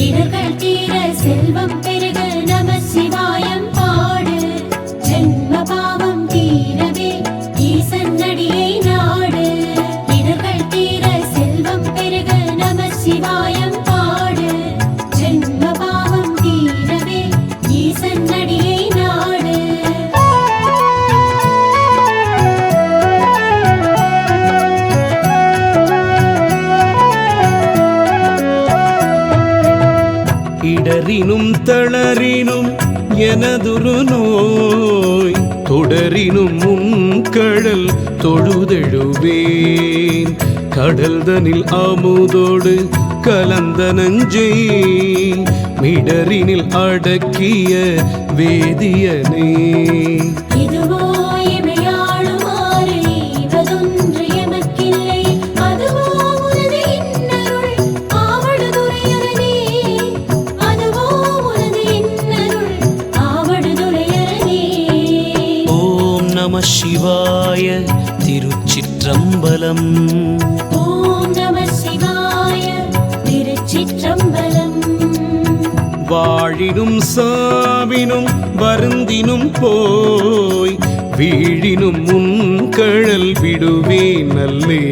இடர்கள் தீர செல்வம் பெருக நம சிவாயம் பாடு. ஜென்ம பாவம் தீரவே ஈசன் அடியை நாடு. இடர்கள் தீர செல்வம் பெருக நம சிவாயம் இடரினும் தளரினும் எனதுரு நோய். தொடரினும் முன்கடல் தொழுதெழுவேன். கடல்தனில் அமுதோடு கலந்த நஞ்சை மிடரினில் அடக்கிய வேதியனே. நம சிவாய திருச்சிற்றம்பலம். வாழினும் சாவினும் வருந்தினும் போய் வீழினும் முன்கழல் விடுவேன் நல்லே